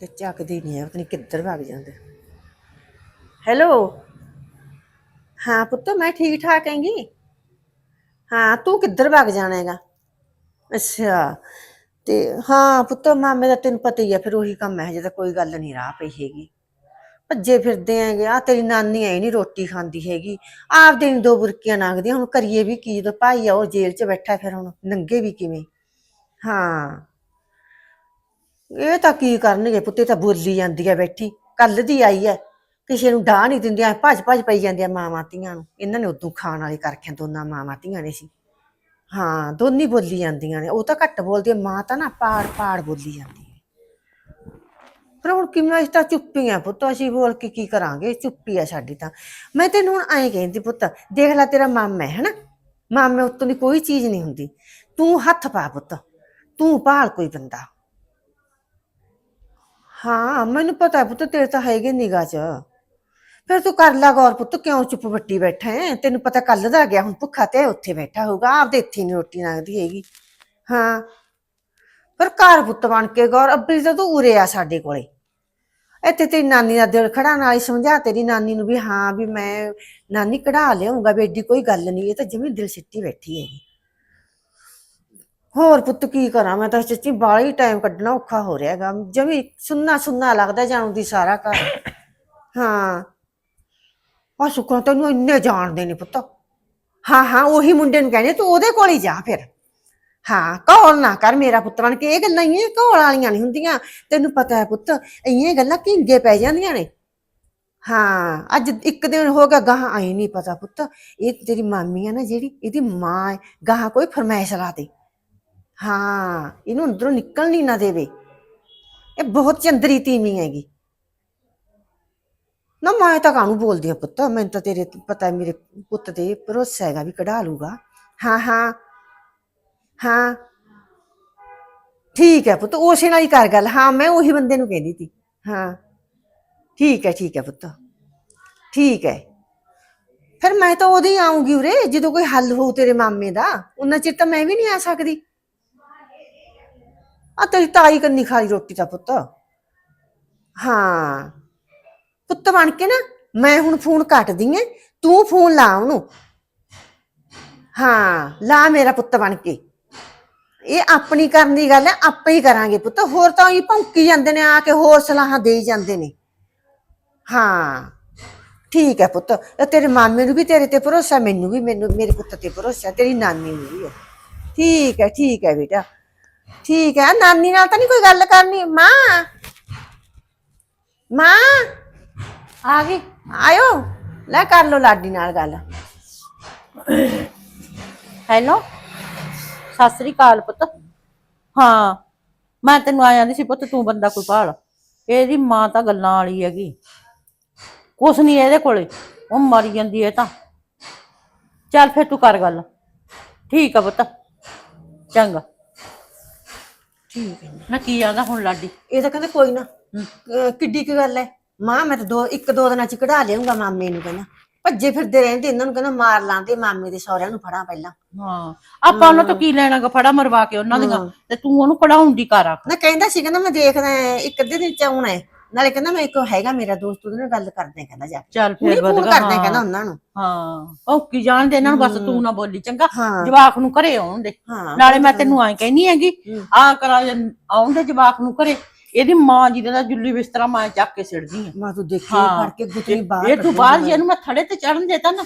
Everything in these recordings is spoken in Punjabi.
ਤੇ ਚੱਕਦੀ ਨਹੀਂ ਹੈ ਪਤਾ ਨਹੀਂ ਕਿੱਧਰ ਭੱਗ ਜਾਂਦੇ। ਹੈਲੋ ਹਾਂ ਪੁੱਤ, ਮੈਂ ਠੀਕ ਠਾਕ ਹੈਗੀ? ਹਾਂ, ਤੂੰ ਕਿੱਧਰ ਭੱਗ ਜਾਣਾ ਹੈਗਾ? ਅੱਛਾ, ਤੇ ਹਾਂ ਪੁੱਤ, ਮਾਮੇ ਦਾ ਤੈਨੂੰ ਪਤਾ ਹੀ ਆ, ਫਿਰ ਉਹੀ ਕੰਮ ਹੈ ਜਿਹਦਾ ਕੋਈ ਗੱਲ ਨਹੀਂ ਰਾਹ ਪਈ ਹੈਗੀ। ਭੱਜੇ ਫਿਰਦੇ ਆਂਗੇ ਆ ਤੇਰੀ ਨਾਨੀ ਐ ਨਹੀਂ ਰੋਟੀ ਖਾਂਦੀ ਹੈਗੀ, ਆਪਦੇ ਨੂੰ ਦੋ ਬੁਰਕੀਆਂ ਨਾਗਦੀਆਂ, ਹੁਣ ਕਰੀਏ ਵੀ ਕੀ, ਜਦੋਂ ਭਾਈ ਆ ਉਹ ਜੇਲ੍ਹ 'ਚ ਬੈਠਾ, ਫਿਰ ਹੁਣ ਨੰਗੇ ਵੀ ਕਿਵੇਂ? ਹਾਂ। ਇਹ ਤਾਂ ਕੀ ਕਰਨਗੇ? ਪੁੱਤੇ ਤਾਂ ਬੋਲੀ ਜਾਂਦੀ ਆ ਬੈਠੀ। ਕੱਲ ਦੀ ਆਈ ਐ। ਕਿਸੇ ਨੂੰ ਡਾਹ ਨਹੀਂ ਦਿੰਦੀਆਂ ਭੱਜ ਭੱਜ ਪਈ ਜਾਂਦੀਆਂ ਮਾਵਾਂ ਧੀਆਂ ਨੂੰ। ਇਹਨਾਂ ਨੇ ਉਦੋਂ ਖਾਣ ਵਾਲੇ ਕਰਖਿਆ ਦੋਨਾਂ ਮਾਵਾਂ ਧੀਆਂ ਨੇ ਸੀ। ਹਾਂ, ਦੋਨੀ ਬੋਲੀ ਜਾਂਦੀਆਂ ਨੇ। ਉਹ ਤਾਂ ਘੱਟ ਬੋਲਦੀ ਆ, ਮਾਂ ਤਾਂ ਨਾ ਪਾੜ ਪਾੜ ਬੋਲੀ ਜਾਂਦੀ ਹੈ ਪਰ ਹੁਣ ਕਿਵੇਂ ਅਸੀਂ ਤਾਂ ਚੁੱਪੀ ਆ ਪੁੱਤ? ਅਸੀਂ ਬੋਲ ਕੇ ਕੀ ਕਰਾਂਗੇ? ਚੁੱਪੀ ਆ ਸਾਡੀ ਤਾਂ। ਮੈਂ ਤੈਨੂੰ ਹੁਣ ਐਂ ਕਹਿੰਦੀ ਪੁੱਤ, ਦੇਖ ਲੈ ਤੇਰਾ ਮਾਮਾ ਹੈ ਹਨਾ? ਮਾਮੇ ਉੱਤੋਂ ਦੀ ਕੋਈ ਚੀਜ਼ ਨਹੀਂ ਹੁੰਦੀ। ਤੂੰ ਹੱਥ ਪਾ ਪੁੱਤ। ਤੂੰ ਭਾਲ ਕੋਈ ਬੰਦਾ। ਹਾਂ, ਮੈਨੂੰ ਪਤਾ ਹੈ ਪੁੱਤ, ਤੇਰੇ ਤਾਂ ਹੈਗੇ ਨਿਗਾਹ 'ਚ। ਫਿਰ ਤੂੰ ਕਰ ਲਾ ਗੌਰ ਪੁੱਤ, ਕਿਉਂ ਚੁੱਪ ਵੱਟੀ ਬੈਠਾ ਹੈ? ਤੈਨੂੰ ਪਤਾ ਕੱਲ ਦਾ ਗਿਆ, ਹੁਣ ਭੁੱਖਾ ਤੇ ਉੱਥੇ ਬੈਠਾ ਹੋਊਗਾ, ਆਪਦੇ ਇੱਥੇ ਨਹੀਂ ਰੋਟੀ ਲੰਘਦੀ ਹੈਗੀ। ਹਾਂ। ਪਰ ਘਰ ਪੁੱਤ ਬਣ ਕੇ ਗੌਰ ਅੱਬੀ ਤਾਂ ਤੂੰ ਉਰੇ ਆ ਸਾਡੇ ਕੋਲੇ। ਇੱਥੇ ਤੇਰੀ ਨਾਨੀ ਦਾ ਦਿਲ ਖੜਾ, ਨਾਲ ਹੀ ਸਮਝਾ ਤੇਰੀ ਨਾਨੀ ਨੂੰ ਵੀ, ਹਾਂ ਵੀ ਮੈਂ ਨਾਨੀ ਕਢਾ ਲਿਆਉਂਗਾ ਵੀ ਕੋਈ ਗੱਲ ਨਹੀਂ ਇਹ ਤਾਂ ਜਿਵੇਂ ਦਿਲ ਸਿੱਟੀ ਬੈਠੀ ਹੈਗੀ। ਹੋਰ ਪੁੱਤ ਕੀ ਕਰਾਂ? ਮੈਂ ਤਾਂ ਚਾਚੀ ਬਾਹਲੀ ਟਾਈਮ ਕੱਢਣਾ ਔਖਾ ਹੋ ਰਿਹਾ ਹੈਗਾ। ਜਮੀ ਸੁੰਨਾ ਸੁੰਨਾ ਲੱਗਦਾ ਜਾਣੂ ਦੀ ਸਾਰਾ ਘਰ। ਹਾਂ। ਆ ਸੁਖਣਾ ਤੈਨੂੰ ਇੰਨੇ ਜਾਣਦੇ ਨੇ ਪੁੱਤ। ਹਾਂ ਹਾਂ, ਉਹੀ ਮੁੰਡੇ ਨੂੰ ਕਹਿੰਦੇ, ਤੂੰ ਉਹਦੇ ਕੋਲ ਹੀ ਜਾ ਫਿਰ। ਹਾਂ, ਘੋਲ ਨਾ ਕਰ ਮੇਰਾ ਪੁੱਤ ਬਣ ਕੇ। ਇਹ ਗੱਲਾਂ ਹੀ ਘੋਲ ਵਾਲੀਆਂ ਨਹੀਂ ਹੁੰਦੀਆਂ। ਤੈਨੂੰ ਪਤਾ ਹੈ ਪੁੱਤ ਇਹ ਗੱਲਾਂ ਕਿੰਗੇ ਪੈ ਜਾਂਦੀਆਂ ਨੇ। ਹਾਂ, ਅੱਜ ਇੱਕ ਦਿਨ ਹੋ ਗਿਆ, ਗਾਹ ਆਈ ਨਹੀਂ ਪਤਾ ਪੁੱਤ। ਇਹ ਤੇਰੀ ਮਾਮੀ ਆ ਨਾ ਜਿਹੜੀ, ਇਹਦੀ ਮਾਂ ਹੈ। ਗਾਹ ਕੋਈ ਫਰਮਾਇਸ਼ ਲਾ ਦੇ। ਹਾਂ, ਇਹਨੂੰ ਅੰਦਰੋਂ ਨਿਕਲ ਨਹੀਂ ਨਾ ਦੇਵੇ। ਇਹ ਬਹੁਤ ਚੰਦਰੀ ਤੀਵੀਂ ਹੈਗੀ। ਨਾ ਮੈਂ ਤਾਂ ਕਾਹਨੂੰ ਬੋਲਦੀ ਆ ਪੁੱਤ? ਮੈਨੂੰ ਤਾਂ ਤੇਰੇ ਪਤਾ ਹੈ, ਮੇਰੇ ਪੁੱਤ ਤੇ ਭਰੋਸਾ ਹੈਗਾ ਵੀ ਕਢਾ ਲੂਗਾ। ਹਾਂ ਹਾਂ ਹਾਂ। ਠੀਕ ਹੈ ਪੁੱਤ, ਉਸੇ ਨਾਲ ਹੀ ਕਰ ਗੱਲ। ਹਾਂ, ਮੈਂ ਉਹੀ ਬੰਦੇ ਨੂੰ ਕਹਿੰਦੀ ਸੀ। ਹਾਂ। ਠੀਕ ਹੈ ਠੀਕ ਹੈ ਪੁੱਤ। ਠੀਕ ਹੈ। ਫਿਰ ਮੈਂ ਤਾਂ ਉਹਦੀ ਆਉਂਗੀ ਉਰੇ, ਜਦੋਂ ਕੋਈ ਹੱਲ ਹੋਊ ਤੇਰੇ ਮਾਮੇ ਦਾ। ਉਹਨਾਂ ਚਿਰ ਤਾਂ ਮੈਂ ਵੀ ਨਹੀਂ ਆ ਸਕਦੀ। ਆ ਤੇਰੀ ਤਾਈ ਕੰਨੀ ਖਾਲੀ ਰੋਟੀ ਦਾ ਪੁੱਤ। ਹਾਂ। ਪੁੱਤ ਬਣ ਕੇ ਨਾ ਮੈਂ ਹੁਣ ਫੋਨ ਕੱਟਦੀ ਐ ਤੂੰ ਫੋਨ ਲਾ ਉਹਨੂੰ। ਹਾਂ, ਲਾ ਮੇਰਾ ਪੁੱਤ ਬਣ ਕੇ। ਇਹ ਆਪਣੀ ਕਰਨ ਦੀ ਗੱਲ ਹੈ, ਆਪੇ ਹੀ ਕਰਾਂਗੇ ਪੁੱਤ। ਹੋਰ ਤਾਂ ਹੀ ਭੌਂਕੀ ਜਾਂਦੇ ਨੇ, ਆ ਕੇ ਹੋਰ ਸਲਾਹਾਂ ਦੇਈ ਜਾਂਦੇ ਨੇ। ਹਾਂ। ਠੀਕ ਹੈ ਪੁੱਤ। ਇਹ ਤੇਰੇ ਮਾਮੇ ਨੂੰ ਵੀ ਤੇਰੇ ਤੇ ਭਰੋਸਾ, ਮੈਨੂੰ ਵੀ, ਮੈਨੂੰ, ਮੇਰੇ ਪੁੱਤ ਤੇ ਭਰੋਸਾ, ਤੇਰੀ ਨਾਨੀ ਨੂੰ ਵੀ ਹੈ। ਠੀਕ ਹੈ ਠੀਕ ਹੈ ਬੇਟਾ। ਠੀਕ ਹੈ ਨਾਨੀ ਨਾਲ ਤਾਂ ਨਹੀਂ ਕੋਈ ਗੱਲ ਕਰਨੀ? ਮਾਂ? ਮਾਂ? ਆ ਗਈ। ਆਇਓ ਲੈ ਕਰ ਲੋ ਲਾਡੀ ਨਾਲ ਗੱਲ। ਹੈਲੋ ਸਤਿ ਸ੍ਰੀ ਅਕਾਲ ਪੁੱਤ। ਹਾਂ ਮੈਂ ਤੈਨੂੰ ਆ ਜਾਂਦੀ ਸੀ ਪੁੱਤ ਤੂੰ ਬੰਦਾ ਕੋਈ ਭਾਲ। ਇਹਦੀ ਮਾਂ ਤਾਂ ਗੱਲਾਂ ਵਾਲੀ ਹੈਗੀ। ਕੁਛ ਨਹੀਂ ਇਹਦੇ ਕੋਲੇ ਉਹ ਮਰੀ ਜਾਂਦੀ ਹੈ ਤਾਂ। ਚੱਲ ਫਿਰ ਤੂੰ ਕਰ ਗੱਲ। ਠੀਕ ਆ ਪੁੱਤ। ਚੰਗਾ। ਠੀਕ ਹੈ ਨਾ ਕੀ ਆਂਦਾ ਹੁਣ ਲਾਡੀ? ਇਹ ਤਾਂ ਕਹਿੰਦੇ ਕੋਈ ਨਾ ਅਹ ਕਿੱਡੀ ਕੀ ਗੱਲ ਹੈ। ਮਾਂ ਮੈਂ ਤਾਂ ਦੋ ਇੱਕ ਦੋ ਦਿਨਾਂ ਚ ਕਢਾ ਲਿਆਉਂਗਾ ਮਾਮੇ ਨੂੰ ਕਹਿੰਦਾ। ਭੱਜੇ ਫਿਰਦੇ ਰਹਿੰਦੇ ਇਹਨਾਂ ਨੂੰ ਕਹਿੰਦਾ ਮਾਰ ਲਾਂਦੇ ਮਾਮੇ ਦੇ ਸਹੁਰਿਆਂ ਨੂੰ ਫੜਾਂ ਪਹਿਲਾਂ। ਹਾਂ। ਆਪਾਂ ਉਹਨਾਂ ਤੋਂ ਕੀ ਲੈਣਾਗਾ ਫੜਾ ਮਰਵਾ ਕੇ ਉਹਨਾਂ ਦੀਆਂ। ਤੇ ਤੂੰ ਉਹਨੂੰ ਪੜਾਉਣ ਦੀ ਕਰ ਆਖ ਨਾ ਕਹਿੰਦਾ ਸੀ ਕਹਿੰਦਾ ਮੈਂ ਦੇਖਦਾ ਇੱਕ ਅੱਧੇ ਦਿਨ ਚ ਆਉਣਾ ਹੈ। ਨਾਲੇ ਕਹਿੰਦਾ ਮੈਂ ਇੱਕ ਹੈਗਾ ਮੇਰਾ ਦੋਸਤ ਉਹਦੇ ਨਾਲ ਗੱਲ ਕਰਦੇ ਆ ਕਹਿੰਦਾ ਜਾ ਕੇ। ਚੱਲ ਫਿਰ ਫੋਨ ਵਧਗਾ ਕਰਦੇ ਆ ਕਹਿੰਦਾ ਉਹਨਾਂ ਨੂੰ। ਹਾਂ ਉਹ ਕੀ ਜਾਣਦੇ ਇਹਨਾਂ ਨੂੰ ਬਸ ਤੂੰ ਨਾ ਬੋਲੀ ਚੰਗਾ ਹਾਂ। ਜਵਾਕ ਨੂੰ ਘਰੇ ਆਉਣ ਦੇ। ਹਾਂ ਨਾਲੇ ਮੈਂ ਤੈਨੂੰ ਐਂ ਕਹਿਨੀ ਹੈਗੀ ਆ ਕਰਾ ਆਉਣ ਦੇ ਜਵਾਕ ਨੂੰ ਘਰੇ ਇਹਦੀ ਮਾਂ ਜਿਹਦੇ ਦਾ ਜੁੱਲੀ ਬਿਸਤਰਾ ਮੈਂ ਚੱਕ ਕੇ ਸਿੜਦੀ ਆ ਮੈਂ ਤੂੰ ਦੇਖੀ ਹਾਂ। ਫੜ ਕੇ ਗੁੱਤਨੀ ਬਾਹਰ ਇਹ ਤੂੰ ਬਾਹਰ ਜੇ ਇਹਨੂੰ ਮੈਂ ਥੜੇ ਤੇ ਚੜਨ ਦੇਤਾ ਨਾ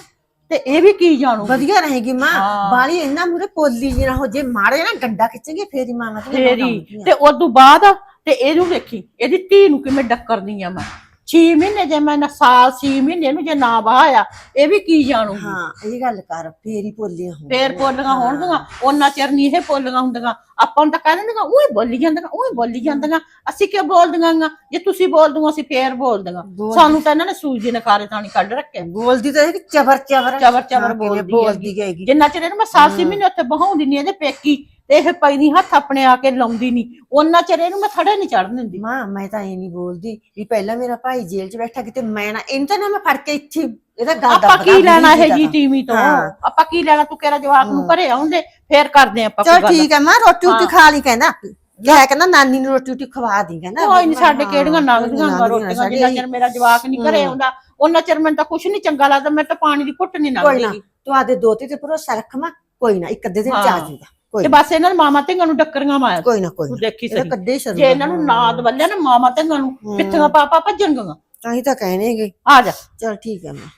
ਤੇ ਇਹ ਵੀ ਕੀ ਜਾਣੂ? ਵਧੀਆ ਰਹੇਗੀ ਮਾਂ। ਹਾਂ। ਬਾਲੀ ਇੰਨਾ ਮੂਰੇ ਪੋਲੀ ਜੀ ਨਾ ਹੋ ਜੇ ਮਾਰੇ ਨਾ ਡੰਡਾ ਖਿੱਚेंगे ਫੇਰ ਹੀ ਮਾਂ ਮਤ ਤੇਰੀ ਤੇ ਉਦੋਂ ਬਾਅਦ ਤੇ ਇਹਨੂੰ ਵੇਖੀ ਇਹਦੀ ਧੀ ਨੂੰ ਕਿਵੇਂ ਡੱਕਰਦੀ ਆ ਮੈਂ? 6 ਮਹੀਨੇ ਜੇ ਮੈਂ ਨਾ ਸਾਲ 6 ਮਹੀਨੇ ਨੂੰ ਜੇ ਨਾ ਬਹਾਇਆ ਇਹ ਵੀ ਕੀ ਜਾਣੂਗੀ? ਹਾਂ ਇਹ ਗੱਲ ਕਰ ਫੇਰ ਹੀ ਪੋਲੀਆਂ ਹੋ ਫੇਰ ਪੋਲੀਆਂ ਹੋਣਗੀਆਂ ਉਹਨਾਂ ਚਿਰ ਨਹੀਂ ਇਹ ਪੋਲੀਆਂ ਹੁੰਦੀਆਂ। ਆਪਾਂ ਨੂੰ ਤਾਂ ਕਹਿ ਦਿੰਦੀਆਂ ਉਹ ਬੋਲੀ ਜਾਂਦੀਆਂ ਉਹ ਬੋਲੀ ਜਾਂਦੀਆਂ ਅਸੀਂ ਕਿਉਂ ਬੋਲਦੀਆਂ ਆਂ? ਜੇ ਤੁਸੀਂ ਬੋਲਦੀਆਂ ਅਸੀਂ ਫੇਰ ਬੋਲਦੀਆਂ ਸਾਨੂੰ ਤਾਂ ਇਹਨਾਂ ਨੇ ਸੂਜੀ ਨਖਾਰੇ ਥਾਣੀ ਕੱਢ ਰੱਖਿਆ ਬੋਲਦੀ ਤਾਂ ਇਹ ਚਬਰ ਚਬਰ ਚਬਰ ਚਬਰ ਬੋਲਦੀ ਹੈਗੀ। ਜਿੰਨਾ ਚਿਰ ਇਹਨੂੰ ਮੈਂ ਸਾਲ ਛੇ ਮਹੀਨੇ ਉੱਥੇ ਬਹਾਉਂਦੀ ਨਹੀਂ ਇਹਦੇ ਪੇਕੀ ਤੇ ਇਹ ਪਈ ਨਹੀਂ ਹੱਥ ਆਪਣੇ ਆ ਕੇ ਲਾਉਂਦੀ ਨਹੀਂ ਉਹਨਾਂ ਚਿਰ ਇਹਨੂੰ ਮੈਂ ਥੜੇ ਨਹੀਂ ਚੜਨ ਦਿੰਦੀ। ਮਾਂ ਮੈਂ ਤਾਂ ਇਹ ਨਹੀਂ ਬੋਲਦੀ ਵੀ ਪਹਿਲਾਂ ਮੇਰਾ ਭਾਈ ਜੇਲ੍ਹ 'ਚ ਬੈਠਾ ਕਿਤੇ ਮੈਂ ਨਾ ਇਹਨੂੰ ਤਾਂ ਨਾ ਮੈਂ ਫੜ ਕੇ ਇੱਥੇ ਇਹਦਾ ਗੱਲ ਆਪਾਂ ਕੀ ਲੈਣਾ ਇਹ ਜੀ ਟੀਵੀ ਤੋਂ? ਹਾਂ। ਆਪਾਂ ਕੀ ਲੈਣਾ? ਤੂੰ ਕਿਹੜਾ ਜਵਾਕ ਨੂੰ ਘਰੇ ਆਉਂਦੇ ਫੇਰ ਕਰਦੇ ਆਪਾਂ ਚਲ ਕੋਈ ਗੱਲ। ਠੀਕ ਹੈ ਮਾਂ ਰੋਟੀ ਰੋਟੀ ਖਾ ਲਈ ਕਹਿੰਦਾ। ਕਿਹਾ ਕਹਿੰਦਾ ਨਾਨੀ ਨੂੰ ਰੋਟੀ ਰੋਟੀ ਖਵਾ ਦੀ ਕਹਿੰਦਾ। ਕੋਈ ਨਹੀਂ ਸਾਡੇ ਹਾਂ, ਕਿਹੜੀਆਂ ਨੰਗਦੀਆਂ ਰੋਟੀਆਂ ਜਿੰਨਾ ਚਿਰ ਮੇਰਾ ਜਵਾਕ ਨਹੀਂ ਘਰੇ। ਆਉਂਦਾ ਉਹਨਾਂ ਚਿਰ ਮੈਨੂੰ ਤਾਂ ਕੁਛ ਨਹੀਂ ਚੰਗਾ ਲੱਗਦਾ ਮੈਂ ਤਾਂ ਪਾਣੀ ਦੀ ਘੁੱਟ ਨਹੀਂ ਲੰਗਦੀ। ਤੂੰ ਆਦੇ ਦੋਤੇ ਤੇ ਭਰੋਸਾ ਰੱਖ ਮਾਂ ਕੋਈ ਨਾ ਇੱਕ ਅੱਧੇ ਦਿਨ ਚ ਆ ਹਾਂ। ਜਾਊਗਾ। ਤੇ ਨਾ, ਬਸ ਇਹਨਾਂ ਨੂੰ ਮਾਮਾ ਧੀਆਂ ਨੂੰ ਡੱਕਰੀਆਂ ਮਾਰ ਕੋਈ ਨਾ ਕੋਈ ਤੂੰ ਨਾ। ਦੇਖੀ ਸਹੀ। ਕੱਢੇ ਸ਼ਰਮ ਜੇ ਇਹਨਾਂ ਨੂੰ ਨਾਦ ਵੱਲਿਆ ਨਾ ਮਾਮਾ ਧੀਆਂ ਨੂੰ। ਪਿੱਥੀਆਂ ਪਾ ਪਾ ਭੱਜਣਗੀਆਂ? ਤਾਂ ਹੀ ਤਾਂ ਕਹਿਣੇਗੇ ਆ ਜਾ। ਚਲ ਠੀਕ ਹੈ ਮਾਂ।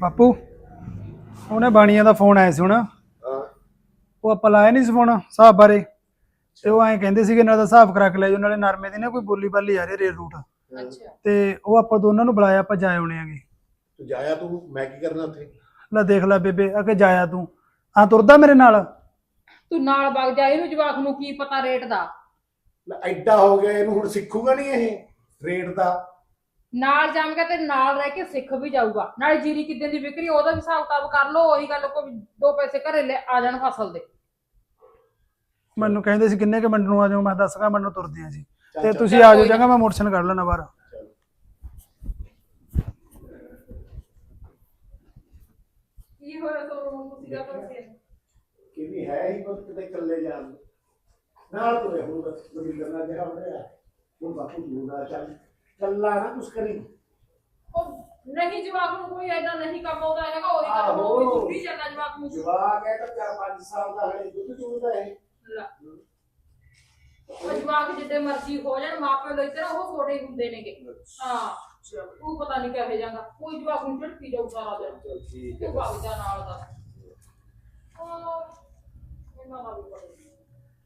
ਬਾਪੂ ਉਹਨੇ ਬਾਣੀਆਂ ਦਾ ਫੋਨ ਆਇਆ ਸੀ ਹੁਣ। ਉਹ ਆਪਾਂ ਲਾਇਆ ਨਹੀਂ ਸੀ ਫੋਨ ਹਿਸਾਬ ਬਾਰੇ। ਤੇ ਉਹ ਐਂ ਕਹਿੰਦੇ ਸੀਗੇ ਨਾਲ ਦਾ ਹਿਸਾਬ ਕਰਾ ਕੇ ਲੈ ਜਾਓ ਨਾਲੇ ਨਰਮੇ ਦੀ ਨਾ ਕੋਈ ਬੋਲੀ ਬਾਲੀ ਆ ਰਹੀ ਰੇਲ ਰੂਟ। ਤੇ ਉਹ ਆਪਾਂ ਦੋਨਾਂ ਨੂੰ ਬੁਲਾਇਆ ਆਪਾਂ ਜਾਏ ਆਉਣੇ ਆਂਗੇ। ਤੂੰ ਜਾਇਆ ਤੂੰ? ਮੈਂ ਕੀ ਕਰਨਾ ਉੱਥੇ? ਲੈ ਦੇਖ ਲੈ ਬੇਬੇ ਆ ਕੇ ਜਾਇਆ ਤੂੰ। ਆ ਤੁਰਦਾ ਮੇਰੇ ਨਾਲ? ਤੂੰ ਨਾਲ ਵਗ ਜਾ ਇਹਨੂੰ ਜਵਾਕ ਨੂੰ ਕੀ ਪਤਾ ਰੇਟ ਦਾ? ਲੈ ਐਡਾ ਹੋ ਗਿਆ ਇਹਨੂੰ ਹੁਣ ਸਿੱਖੂਗਾ ਨਹੀਂ ਇਹ ਰੇਟ ਦਾ? ਨਾਲ ਜਾਵਾਂਗਾ ਤੇ ਨਾਲ ਰਹਿ ਕੇ ਸਿੱਖ ਵੀ ਜਾਊਗਾ। ਨਾਲੇ ਜੀਰੀ ਕਿਦਾਂ ਦੀ ਵਿਕਰੀ ਉਹਦਾ ਵੀ ਹਿਸਾਬ ਕਿਤਾਬ ਕਰ ਲਓ ਉਹੀ ਗੱਲ ਕੋਈ ਦੋ ਪੈਸੇ ਘਰੇ ਲੈ ਆ ਜਾਣ ਫਸਲ ਦੇ। ਮੈਨੂੰ ਕਹਿੰਦੇ ਸੀ ਕਿੰਨੇ ਕੁ ਮਿੰਟ ਨੂੰ ਆ ਜਾਓ? ਮੈਂ ਦੱਸਗਾ ਮੈਨੂੰ ਤੁਰਦੇ ਆ ਜੀ। ਤੇ ਤੁਸੀਂ ਆ ਜਾਓ। ਚੰਗਾ ਮੈਂ ਮੋਟਰਸਾਈਕਲ ਕੱਢ ਲੈਣਾ ਬਾਹਰ ਕੀ ਹੋਇਆ ਤੁਹਾਨੂੰ ਤੁਸੀਂ ਕਾ ਕਰਦੇ ਕਿੰਨੀ ਹੈ ਹੀ ਬਸ ਕਿਤੇ ਇਕੱਲੇ ਜਾਣ ਨੂੰ। ਨਾਲ ਤੁਰੇ ਹੁਣ ਬਸ ਬੜੀ ਕਰਨਾ ਜਿਹਾ ਬਣਿਆ ਹੁਣ ਬਾਪੂ ਜੂਦਾ ਚੱਲ ਕੱਲਾ ਨਾ ਕੁਛ ਕਰੀ ਉਹ ਨਹੀਂ ਜਵਾਕ ਨੂੰ ਕੋਈ ਐਡਾ ਨਹੀਂ ਕੰਮ ਆਉਂਦਾ ਹੈਗਾ ਉਹੀ ਗੱਲ ਉਹ ਵੀ ਆਹੋ। ਜਾਂਦਾ ਜਵਾਕ ਨੂੰ ਜਵਾਕ ਹੈ ਤਾਂ 4-5 ਸਾਲ ਦਾ ਹੈ ਦੁੱਧ ਚੂਦਾ ਹੈ। ਉਹ ਜਵਾਕ ਜਿੱਦੇ ਮਰਜ਼ੀ ਹੋ ਜਾਣ ਮਾਪੇ ਲਈ ਤੇ ਨਾ ਉਹ ਛੋਟੇ ਹੁੰਦੇ ਨੇਗੇ। ਹਾਂ ਉਹ ਪਤਾ ਨਹੀਂ ਕਿਹੋ ਜਾਂਗਾ ਕੋਈ ਜਵਾਕ ਨੂੰ ਝੜਪੀ ਜਾਊ ਸਾਰਾ ਦਿਨ। ਚਲ ਠੀਕ ਤੂੰ ਵਗ ਜਾ ਨਾਲ ਦਾ। ਉਹ ਇਹਨਾਂ ਦਾ ਵੀ ਬੜਾ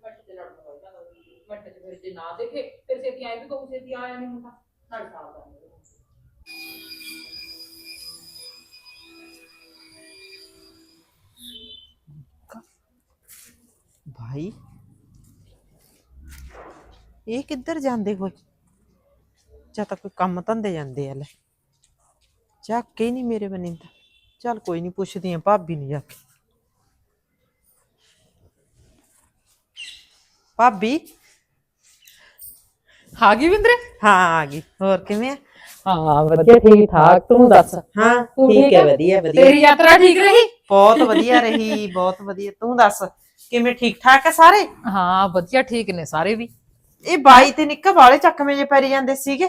ਮਿੰਟ ਤੇ ਲੜਨ ਹੋ ਜਾਂਦਾ ਮਿੰਟ ਚ ਫਿਰ ਜੇ ਨਾ ਦੇਖੇ ਫਿਰ ਛੇਤੀ ਆਏ ਵੀ ਕਹੂ ਛੇਤੀ ਆਇਆ ਨਹੀਂ ਹੁੰਦਾ। ਨਾਲ ਸਾਲ ਦਾ ਭਾਈ। ਇਹ ਕਿੱਧਰ ਜਾਂਦੇ ਹੋਏ? ਜਾਂ ਤਾਂ ਕੋਈ ਕੰਮ ਧੰਦੇ ਜਾਂਦੇ ਆ ਲੈ। ਜਾ ਕੇ ਨਹੀਂ ਮੇਰੇ ਬਣੇ ਤਾਂ ਚੱਲ ਕੋਈ ਨਹੀਂ ਪੁੱਛਦੀ ਆ ਭਾਬੀ ਨੂੰ ਜਾ ਕੇ। ਭਾਬੀ? ਆ ਗਈ ਵਿੰਦਰੇ? ਹਾਂ ਆ ਗਈ। ਹੋਰ ਕਿਵੇਂ ਆ? ਹਾਂ ਵਧੀਆ ਠੀਕ ਠਾਕ। ਤੂੰ ਦੱਸ। ਹਾਂ ਤੂੰ ਠੀਕ ਹੈ? ਵਧੀਆ ਵਧੀਆ। ਤੇਰੀ ਯਾਤਰਾ ਠੀਕ ਰਹੀ? ਬਹੁਤ ਵਧੀਆ ਰਹੀ ਬਹੁਤ ਵਧੀਆ। ਤੂੰ ਦੱਸ ਕਿਵੇਂ ਠੀਕ ਠਾਕ ਆ ਸਾਰੇ? ਹਾਂ ਵਧੀਆ ਠੀਕ ਨੇ ਸਾਰੇ ਵੀ। ਇਹ ਬਾਈ ਤੇ ਨਿੱਕਾ ਵਾਲੇ ਚੱਕਵੇਂ ਜੇ ਪੈਰੀ ਜਾਂਦੇ ਸੀਗੇ।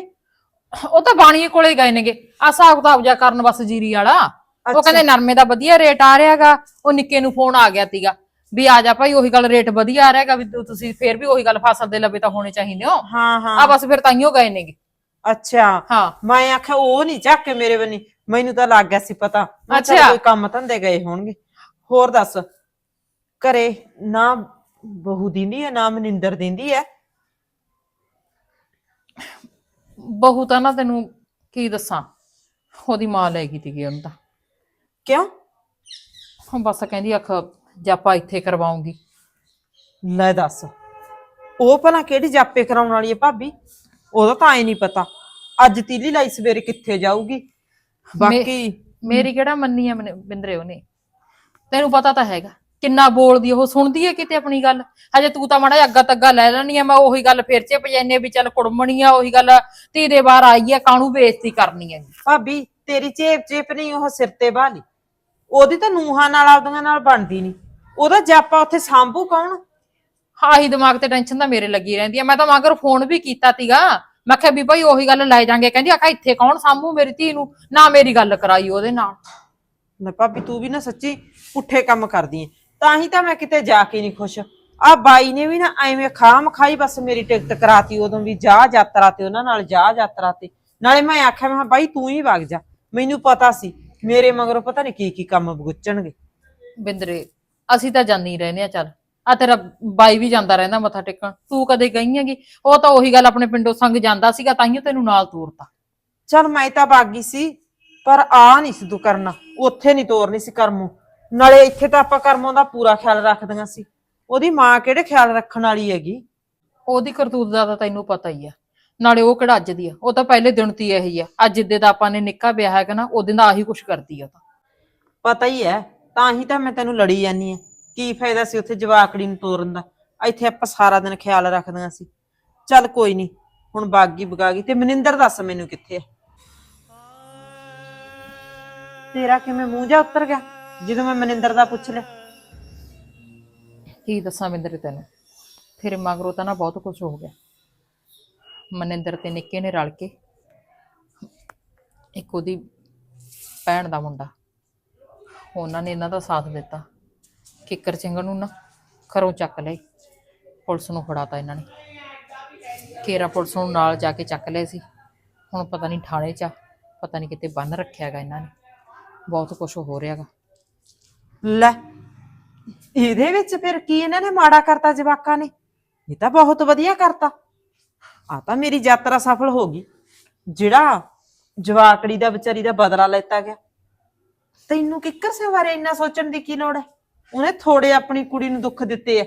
ਉਹ ਤਾਂ ਬਾਣੀਏ ਕੋਲੇ ਗਏ ਨੇਗੇ। ਆ ਹਿਸਾਬ ਕਿਤਾਬ ਜਾ ਕਰਨ ਬਸ ਜੀਰੀ ਵਾਲਾ। ਉਹ। ਕਹਿੰਦੇ ਨਰਮੇ ਦਾ ਵਧੀਆ ਰੇਟ ਆ ਰਿਹਾਗਾ ਉਹ ਨਿੱਕੇ ਨੂੰ ਫੋਨ ਆ ਗਿਆ ਤੀਗਾ ਵੀ ਆ ਜਾ ਭਾਈ ਉਹੀ ਗੱਲ ਰੇਟ ਵਧੀਆ ਆ ਰਿਹਾਗਾ ਵੀ ਤੁਸੀਂ ਫੇਰ ਵੀ ਉਹੀ ਗੱਲ ਫਸਲ ਦੇ ਲਵੇ ਤਾਂ ਹੋਣੇ ਚਾਹੀਦੇ ਹੋ। ਹਾਂ ਆ ਬਸ ਫਿਰ ਤਾਈਓ ਗਏ ਨੇਗੇ। ਅੱਛਾ। ਹਾਂ। ਮੈਂ ਆਖਿਆ ਉਹ ਨਹੀਂ ਚੱਕ ਕੇ ਮੇਰੇ ਬੰਨੀ ਮੈਨੂੰ ਤਾਂ ਲੱਗ ਗਿਆ ਸੀ ਪਤਾ। ਮੈਂ ਕਿਹਾ ਚੱਲ ਅੱਛਾ। ਕੋਈ ਕੰਮ ਧੰਦੇ ਗਏ ਹੋਣਗੇ। ਹੋਰ ਦੱਸ ਘਰੇ ਨਾ ਬਹੂ ਦਿੰਦੀ ਹੈ ਨਾ ਮਨਿੰਦਰ ਦਿੰਦੀ ਹੈ? ਬਹੂ ਤਾਂ ਨਾ ਤੈਨੂੰ ਕੀ ਦੱਸਾਂ ਉਹਦੀ ਮਾਂ ਲੈ ਗਈ ਤੀਗੀ ਉਹਨੂੰ ਤਾਂ। ਕਿਉਂ? ਹੁਣ ਬਸ ਕਹਿੰਦੀ ਅੱਖ ਜਾਪਾ ਇੱਥੇ ਕਰਵਾਉਂਗੀ। ਲੈ ਦੱਸ ਉਹ ਭਲਾ ਕਿਹੜੀ ਜਾਪੇ ਕਰਾਉਣ ਵਾਲੀ ਹੈ ਭਾਬੀ? ਉਹਦਾ ਤਾਂ ਐ ਨਹੀਂ ਪਤਾ। ਅੱਜ ਤੀਲੀ ਲਾਈ ਸਵੇਰੇ ਕਿੱਥੇ ਜਾਊਗੀ? ਬਾਕੀ ਮੇਰੀ ਕਿਹੜਾ ਮੰਨੀ ਆ ਮਨ- ਬਿੰਦਰੇ ਉਹਨੇ? ਤੈਨੂੰ ਪਤਾ ਤਾਂ ਹੈਗਾ। ਕਿੰਨਾ ਬੋਲਦੀ ਉਹ ਸੁਣਦੀ ਹੈ ਕਿਤੇ ਆਪਣੀ ਗੱਲ? ਹਜੇ ਤੂੰ ਤਾਂ ਮਾੜਾ ਅੱਗਾ ਤੱਗਾ ਲੈ ਲੈਣੀ ਆ ਮੈਂ ਉਹੀ ਗੱਲ ਫੇਰ ਚ ਪਜੈਨੇ ਵੀ ਚੱਲ ਕੁੜਮਣੀ ਆ ਉਹੀ ਗੱਲ ਧੀ ਦੇ ਬਾਹਰ ਆਈ ਆ ਕਾਹਨੂੰ ਬੇਇੱਜ਼ਤੀ ਕਰਨੀ ਹੈ ਭਾਬੀ ਤੇਰੀ ਚੇਪ ਚੇਪ ਨਹੀਂ ਉਹ ਸਿਰ ਤੇ ਬਾਲੀ ਉਹਦੀ ਤਾਂ ਨੂਹਾਂ ਨਾਲ ਆਪਦੀਆਂ ਨਾਲ ਬਣਦੀ ਨਹੀਂ। ਉਹਦਾ ਜਾਪਾ ਉੱਥੇ ਸਾਂਭੂ ਕੌਣ? ਆਹੀ ਦਿਮਾਗ ਤੇ ਟੈਨਸ਼ਨ ਤਾਂ ਮੇਰੇ ਲੱਗੀ ਰਹਿੰਦੀ ਆ। ਮੈਂ ਤਾਂ ਮਗਰ ਫੋਨ ਵੀ ਕੀਤਾ ਤੀਗਾ ਮੈਂ ਕਿਹਾ ਵੀ ਭਾਈ ਉਹੀ ਗੱਲ ਲੈ ਜਾਾਂਗੇ। ਕਹਿੰਦੀ ਆਖਾ ਇੱਥੇ ਕੌਣ ਸਾਂਭੂ ਮੇਰੀ ਧੀ ਨੂੰ? ਨਾ ਮੇਰੀ ਗੱਲ ਕਰਾਈ ਉਹਦੇ ਨਾਲ। ਲੈ ਭਾਬੀ ਤੂੰ ਵੀ ਨਾ ਸੱਚੀ ਪੁੱਠੇ ਕੰਮ ਕਰਦੀ ਐ ਤਾਂ ਹੀ ਤਾਂ ਮੈਂ ਕਿਤੇ ਜਾ ਕੇ ਨਹੀਂ ਖੁਸ਼। ਆ ਬਾਈ ਨੇ ਵੀ ਨਾ ਐਵੇਂ ਖਾਮ ਖਾਈ ਬਸ ਮੇਰੀ ਟਿਕਟ ਕਰਾਤੀ ਉਦੋਂ ਵੀ ਜਾ ਯਾਤਰਾ ਤੇ ਉਹਨਾਂ ਨਾਲ ਜਾ ਯਾਤਰਾ ਤੇ। ਨਾਲੇ ਮੈਂ ਆਖਿਆ ਮੈਂ ਬਾਈ ਤੂੰ ਹੀ ਵਗ ਜਾ। ਮੈਨੂੰ ਪਤਾ ਸੀ ਮੇਰੇ ਮਗਰੋਂ ਪਤਾ ਨਹੀਂ ਕੀ ਕੀ ਕੰਮ ਬਗੁੱਚਣਗੇ। ਬਿੰਦਰੇ ਅਸੀਂ ਤਾਂ ਜਾਂਦੀ ਰਹਿੰਦੇ ਆ ਚੱਲ। ਆ ਤੇਰਾ ਬਾਈ ਵੀ ਜਾਂਦਾ ਰਹਿੰਦਾ ਮੱਥਾ ਟੇਕਣ। ਤੂੰ ਕਦੇ ਗਈ ਹੈਗੀ? ਉਹ ਤਾਂ ਉਹੀ ਗੱਲ ਆਪਣੇ ਪਿੰਡੋਂ ਸੰਗ ਜਾਂਦਾ ਸੀਗਾ ਤਾਈਓ ਤੈਨੂੰ ਨਾਲ ਤੋਰਤਾ। ਚਲ ਮੈਂ ਤਾਂ ਗਈ ਸੀ ਪਰ ਆ ਨਹੀਂ ਸੀ ਤੂੰ ਕਰਨਾ। ਉੱਥੇ ਨਹੀਂ ਤੋਰਨੀ ਸੀ ਕਰਮੋਂ। ਨਾਲੇ ਇੱਥੇ ਤਾਂ ਆਪਾਂ ਕਰਮੋਂ ਦਾ ਪੂਰਾ ਖਿਆਲ ਰੱਖਦੀਆਂ ਸੀ। ਉਹਦੀ ਮਾਂ ਕਿਹੜੇ ਖਿਆਲ ਰੱਖਣ ਵਾਲੀ ਹੈਗੀ? ਉਹਦੀ ਕਰਤੂਤ ਦਾ ਤਾਂ ਤੈਨੂੰ ਪਤਾ ਹੀ ਆ। ਨਾਲੇ ਉਹ ਕਿਹੜਾ ਅੱਜ ਦੀ ਆ। ਉਹ ਤਾਂ ਪਹਿਲੇ ਦਿਨ ਤੀ ਇਹੀ ਆ। ਅੱਜ ਜਿੱਦੇ ਦਾ ਆਪਾਂ ਨੇ ਨਿੱਕਾ ਵਿਆਹ ਹੈਗਾ ਨਾ ਉਹਦੇ ਦਾ ਆਹੀ ਕੁਛ ਕਰਦੀ ਆ ਉਹ ਤਾਂ। ਪਤਾ ਹੀ ਹੈ। ਤਾਂ ਹੀ ਤਾਂ ਮੈਂ ਤੈਨੂੰ ਲੜੀ ਜਾਨੀ ਆ। ਕੀ ਫਾਇਦਾ ਸੀ ਉੱਥੇ ਜਵਾਕੜੀ ਨੂੰ ਤੋਰਨ ਦਾ? ਇੱਥੇ ਆਪਾਂ ਸਾਰਾ ਦਿਨ ਖਿਆਲ ਰੱਖਦੀਆਂ ਸੀ। ਚੱਲ ਕੋਈ ਨਹੀਂ ਹੁਣ ਬਾਗੀ ਬਗਾਗੀ ਤੇ ਮਨਿੰਦਰ ਦੱਸ ਮੈਨੂੰ ਕਿੱਥੇ ਆ? ਤੇਰਾ ਕਿਵੇਂ ਮੂੰਹ ਜਾ ਉੱਤਰ ਗਿਆ? ਜਦੋਂ ਮੈਂ ਮਨਿੰਦਰ ਦਾ ਪੁੱਛ ਲਿਆ। ਕੀ ਦੱਸਾਂ ਬਿੰਦਰੇ ਤੈਨੂੰ? ਫਿਰ ਮਗਰੋਂ ਤਾਂ ਨਾ ਬਹੁਤ ਕੁਝ ਹੋ ਗਿਆ। ਮਨਿੰਦਰ ਤੇ ਨਿੱਕੇ ਨੇ ਰਲ ਕੇ ਇੱਕ ਉਹਦੀ ਭੈਣ ਦਾ ਮੁੰਡਾ। ਉਹਨਾਂ ਨੇ ਇਹਨਾਂ ਦਾ ਸਾਥ ਦਿੱਤਾ। ਕਿੱਕਰ ਸਿੰਘ ਨੂੰ ਨਾ ਘਰੋਂ ਚੱਕ ਲਏ। ਪੁਲਿਸ ਨੂੰ ਫੜਾਤਾ ਇਹਨਾਂ ਨੇ। ਕੇਰਾ ਪੁਲਿਸ ਨੂੰ ਨਾਲ ਜਾ ਕੇ ਚੱਕ ਲਏ ਸੀ। ਹੁਣ ਪਤਾ ਨਹੀਂ ਥਾਣੇ 'ਚ ਆ, ਪਤਾ ਨਹੀਂ ਕਿਤੇ ਬੰਨ ਰੱਖਿਆਗਾ ਇਹਨਾਂ ਨੇ। ਬਹੁਤ ਕੁਝ ਹੋ ਰਿਹਾਗਾ ਲੈ, ਇਹਦੇ ਵਿੱਚ ਫਿਰ ਕੀ ਇਹਨਾਂ ਨੇ ਮਾੜਾ ਕਰਤਾ ਜਵਾਕਾਂ ਨੇ? ਇਹ ਤਾਂ ਬਹੁਤ ਵਧੀਆ ਕਰਤਾ। ਆ ਤਾਂ ਮੇਰੀ ਯਾਤਰਾ ਸਫਲ ਹੋ ਗਈ। ਜਿਹੜਾ ਜਵਾਕੜੀ ਦਾ ਵਿਚਾਰੀ ਦਾ ਬਦਲਾ ਲੈਤਾ ਗਿਆ। ਤੈਨੂੰ ਕਿੱਕਰ ਸੇ ਬਾਰੇ ਇੰਨਾ ਸੋਚਣ ਦੀ ਕੀ ਲੋੜ ਹੈ? ਉਹਨੇ ਥੋੜੇ ਆਪਣੀ ਕੁੜੀ ਨੂੰ ਦੁੱਖ ਦਿੱਤੇ ਆ।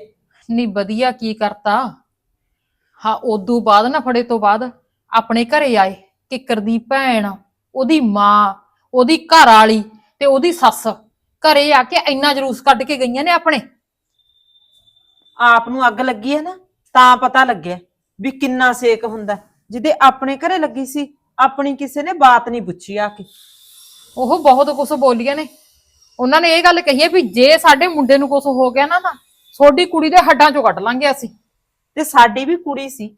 ਨਹੀਂ, ਵਧੀਆ ਕੀ ਕਰਤਾ? ਹਾਂ, ਉਦੋਂ ਬਾਅਦ ਨਾ, ਫੜੇ ਤੋਂ ਬਾਅਦ ਆਪਣੇ ਘਰੇ ਆਏ। ਕਿੱਕਰ ਦੀ ਭੈਣ, ਉਹਦੀ ਮਾਂ, ਉਹਦੀ ਘਰ ਵਾਲੀ ਤੇ ਉਹਦੀ ਸੱਸ। ਘਰੇ ਆ ਕੇ ਇੰਨਾ ਜਲੂਸ ਕੱਢ ਕੇ ਗਈਆਂ ਨੇ ਆਪਣੇ। ਆਪ ਨੂੰ ਅੱਗ ਲੱਗੀ ਹੈ ਨਾ ਤਾਂ ਪਤਾ ਲੱਗਿਆ ਵੀ ਕਿੰਨਾ ਸੇਕ ਹੁੰਦਾ। ਜਿਹਦੇ ਆਪਣੇ ਘਰੇ ਲੱਗੀ ਸੀ ਆਪਣੀ ਕਿਸੇ ਨੇ ਬਾਤ ਨਹੀਂ ਪੁੱਛੀ ਆ ਕੇ। ਉਹ ਬਹੁਤ ਕੁਝ ਬੋਲੀਆਂ ਨੇ। ਉਹਨਾਂ ਨੇ ਇਹ ਗੱਲ ਕਹੀ ਹੈ ਵੀ ਜੇ ਸਾਡੇ ਮੁੰਡੇ ਨੂੰ ਕੁਝ ਹੋ ਗਿਆ ਨਾ ਨਾ ਤੁਹਾਡੀ ਕੁੜੀ ਦੇ ਹੱਡਾਂ ਚੋਂ ਕੱਢ ਲਾਂਗੇ ਅਸੀਂ। ਤੇ ਸਾਡੀ ਵੀ ਕੁੜੀ ਸੀ।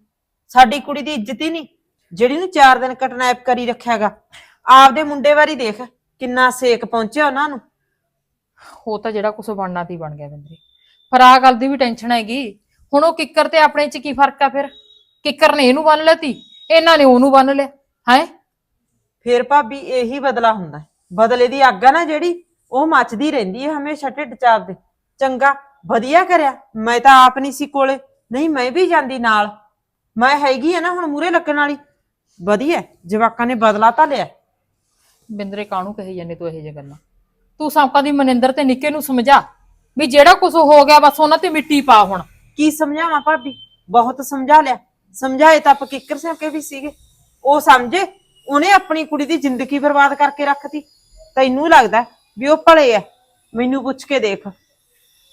ਸਾਡੀ ਕੁੜੀ ਦੀ ਇੱਜ਼ਤ ਹੀ ਨਹੀਂ ਜਿਹੜੀ ਨੂੰ 4 ਦਿਨ ਕਟਨੈਪ ਕਰੀ ਰੱਖਿਆਗਾ। ਆਪਦੇ ਮੁੰਡੇ ਵਾਰੀ ਦੇਖ ਕਿੰਨਾ ਸੇਕ ਪਹੁੰਚਿਆ ਉਹਨਾਂ ਨੂੰ। ਉਹ ਤਾਂ ਜਿਹੜਾ ਕੁਝ ਬਣਨਾ ਤੀ ਬਣ ਗਿਆ ਬਿੰਦਰੇ। ਪਰ ਆਹ ਗੱਲ ਦੀ ਵੀ ਟੈਨਸ਼ਨ ਹੈਗੀ। ਹੁਣ ਉਹ ਕਿੱਕਰ ਤੇ ਆਪਣੇ ਚ ਕੀ ਫ਼ਰਕ ਆ ਫਿਰ? ਕਿੱਕਰ ਨੇ ਇਹਨੂੰ ਬੰਨ ਲਿਆ ਇਹਨਾਂ ਨੇ ਉਹਨੂੰ ਬੰਨ ਲਿਆ ਹੈ? ਫੇਰ ਭਾਬੀ ਇਹੀ ਬਦਲਾ ਹੁੰਦਾ ਹੈ। ਬਦਲੇ ਦੀ ਅੱਗ ਆ ਨਾ ਜਿਹੜੀ ਉਹ ਮੱਚਦੀ ਰਹਿੰਦੀ ਹੈ ਹਮੇਸ਼ਾ ਢਿੱਡ ਚਾਰ ਦੇ ਚੰਗਾ ਵਧੀਆ ਕਰਿਆ। ਮੈਂ ਤਾਂ ਆਪ ਨਹੀਂ ਸੀ ਕੋਲੇ। ਨਹੀਂ ਮੈਂ ਵੀ ਜਾਂਦੀ ਨਾਲ। ਮੈਂ ਹੈਗੀ ਆ ਨਾ ਹੁਣ ਮੂਰੇ ਲੱਗਣ ਵਾਲੀ। ਵਧੀਆ ਜਵਾਕਾਂ ਨੇ ਬਦਲਾ ਤਾਂ ਲਿਆ ਬਿੰਦਰੇ ਕਾਹਨੂੰ ਕਹੀ ਜਾਂਦੇ ਤੂੰ ਇਹੋ ਜਿਹੀਆਂ ਗੱਲਾਂ? ਤੂੰ ਸਾਂਪਾਂ ਦੀ ਮਨਿੰਦਰ ਤੇ ਨਿੱਕੇ ਨੂੰ ਸਮਝਾ ਵੀ ਜਿਹੜਾ ਕੁਝ ਹੋ ਗਿਆ ਬਸ ਉਹਨਾਂ ਤੇ ਮਿੱਟੀ ਪਾ ਹੁਣ। ਕੀ ਸਮਝਾਵਾਂ ਭਾਬੀ? ਬਹੁਤ ਸਮਝਾ ਲਿਆ। ਸਮਝਾਏ ਤਾਂ ਆਪਾਂ ਕਿੱਕਰ ਸਿਆਂ ਕੇ ਵੀ ਸੀਗੇ। ਉਹ ਸਮਝੇ ਉਹਨੇ ਆਪਣੀ ਕੁੜੀ ਦੀ ਜ਼ਿੰਦਗੀ ਬਰਬਾਦ ਕਰਕੇ ਰੱਖਤੀ। ਤੈਨੂੰ ਲੱਗਦਾ ਵੀ ਉਹ ਭਲੇ ਐ? ਮੈਨੂੰ ਪੁੱਛ ਕੇ ਦੇਖ।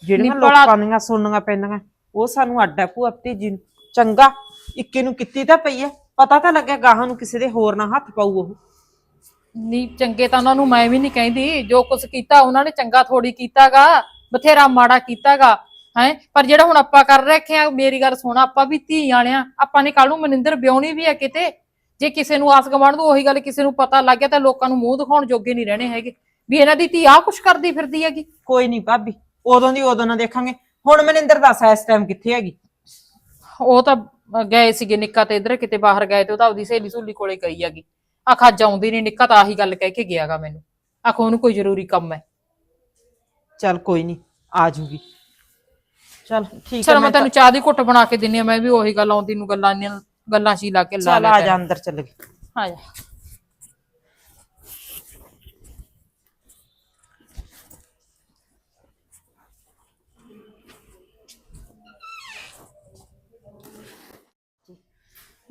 ਜਿਹੜੀਆਂ ਨਹੀਂ ਭਲਾ- ਲੋਕਾਂ ਦੀਆਂ ਸੁਣਨੀਆਂ ਪੈਂਦੀਆਂ ਉਹ ਸਾਨੂੰ ਅੱਡ ਹੈ ਭੂਆ ਭਤੀਜੀ ਨੂੰ। ਚੰਗਾ ਇੱਕੇ ਨੂੰ ਕੀਤੀ ਤਾਂ ਪਈ ਐ। ਪਤਾ ਤਾਂ ਲੱਗਿਆ ਗਾਹਾਂ ਨੂੰ ਕਿਸੇ ਦੇ ਹੋਰ ਨਾਲ ਹੱਥ ਪਾਊ ਉਹ। ਨਹੀਂ ਚੰਗੇ ਤਾਂ ਉਹਨਾਂ ਨੂੰ ਮੈਂ ਵੀ ਨਹੀਂ ਕਹਿੰਦੀ। ਜੋ ਕੁਝ ਕੀਤਾ ਉਹਨਾਂ ਨੇ ਚੰਗਾ ਥੋੜੀ ਕੀਤਾਗਾ। ਬਥੇਰਾ ਮਾੜਾ ਕੀਤਾਗਾ ਹੈ? ਪਰ ਜਿਹੜਾ ਹੁਣ ਆਪਾਂ ਕਰ ਰੱਖੇ ਆ ਮੇਰੀ ਗੱਲ ਸੁਣ ਆਪਾਂ ਵੀ ਧੀ ਵਾਲਿਆਂ ਆਪਾਂ ਨੇ ਕੱਲ ਨੂੰ ਮਨਿੰਦਰ ਵਿਆਹਣੀ ਵੀ ਆ ਕਿਤੇ। ਜੇ ਕਿਸੇ ਨੂੰ ਆਸ ਗਵਾਣ ਨੂੰ ਉਹੀ ਗੱਲ ਕਿਸੇ ਨੂੰ ਪਤਾ ਲੱਗ ਗਿਆ ਤਾਂ ਲੋਕਾਂ ਨੂੰ ਮੂੰਹ ਦਿਖਾਉਣ ਜੋਗੇ ਨਹੀਂ ਰਹਿਣੇ ਹੈਗੇ। ਵੀ ਇਹਨਾਂ ਦੀ ਧੀ ਆ ਕੁਛ ਕਰਦੀ ਫਿਰਦੀ ਹੈਗੀ। ਕੋਈ ਨਹੀਂ ਭਾਬੀ ਉਦੋਂ ਦੀ ਉਦੋਂ ਨਾ ਦੇਖਾਂਗੇ। ਹੁਣ ਮਨਿੰਦਰ ਦੱਸ ਇਸ ਟਾਈਮ ਕਿੱਥੇ ਹੈਗੀ? ਉਹ ਤਾਂ ਗਏ ਸੀਗੇ ਨਿੱਕਾ ਤੇ ਇਧਰ ਕਿਤੇ ਬਾਹਰ ਗਏ ਤੇ ਉਹ ਤਾਂ ਆਪਦੀ ਸਹੇਲੀ ਸੁਲੀ ਕੋਲੇ ਗਈ ਹੈਗੀ। ਆਖਾ ਜਾਉਂਦੀ ਨਹੀਂ ਨਿੱਕਾ ਤਾਂ ਆਹੀ ਗੱਲ ਕਹਿ ਕੇ ਗਿਆਗਾ ਮੈਨੂੰ। ਆਖੋ ਉਹਨੂੰ ਕੋਈ ਜ਼ਰੂਰੀ ਕੰਮ ਹੈ। ਚੱਲ ਕੋਈ ਨਹੀਂ ਆ ਜੂਗੀ। ਚੱਲ ਠੀਕ ਹੈ ਚਲ ਮੈਂ ਤੈਨੂੰ ਚਾਹ ਦੀ ਘੁੱਟ ਬਣਾ ਕੇ ਦਿੰਨੀ ਆ ਮੈਂ ਵੀ ਉਹੀ ਗੱਲ ਆਉਂਦੀ ਨੂੰ ਗੱਲਾਂ ਇੰਨੀਆਂ ਗੱਲਾਂ ਸੀ ਲਾ ਕੇ ਲਾ ਚੱਲ ਆ ਜਾ। ਅੰਦਰ ਚੱਲ ਗਏ ਆ ਜਾ।